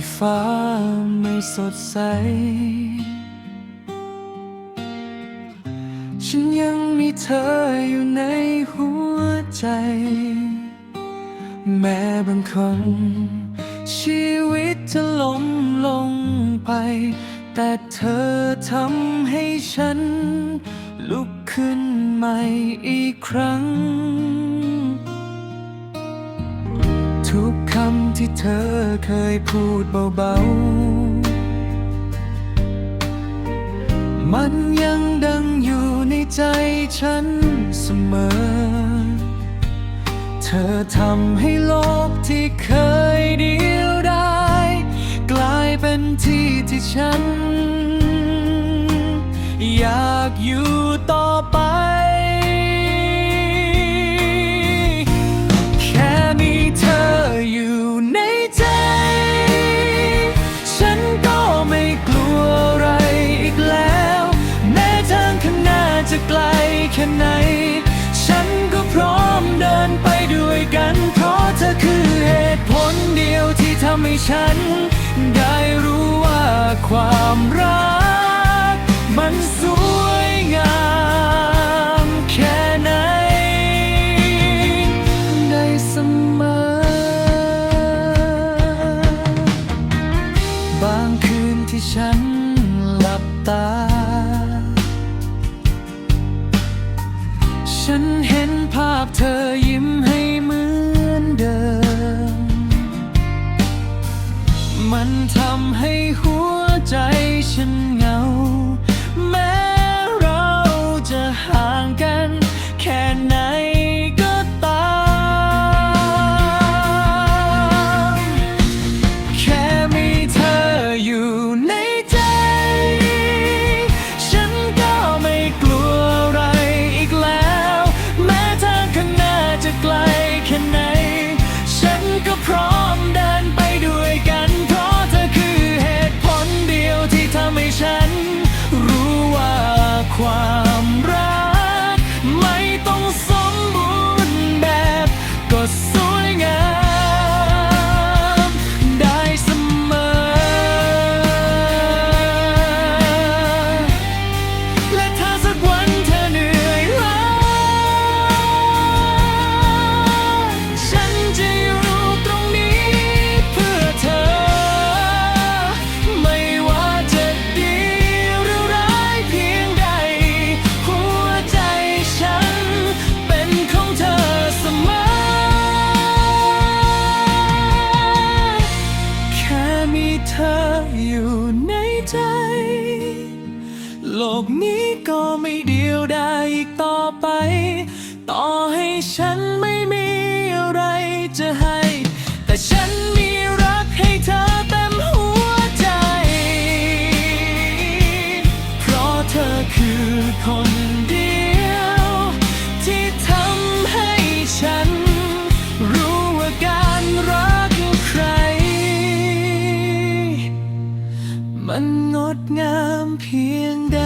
ที่ฟ้าไม่สดใส ฉันยังมีเธออยู่ในหัวใจ แม้บางคน ชีวิตจะล้มลงไป แต่เธอทำให้ฉัน ลุกขึ้นใหม่อีกครั้ง ที่เธอเคยพูดเบาๆ มันยังดังอยู่ในใจฉันเสมอ เธอทำให้โลกที่เคยเดียวดายกลายเป็นที่ที่ฉัน ค่ไหน ฉันก็พร้อมเดินไปด้วยกัน เพราะเธอคือเหตุผลเดียวที่ทำให้ฉัน ได้รู้ว่าความรัก มันสวยงามแค่ไหน ได้เสมอบางคืนที่ฉัน ฉันเห็นภาพเธอยิ้มให้เหมือนเดิม มันทำให้หัวใจฉันเหงา แม้เราจะห่างกัน อยู่ในใจ โลกนี้ก็ไม่เดียวดายอีกต่อไป ต่อให้ฉัน มันงดงามเพียงใด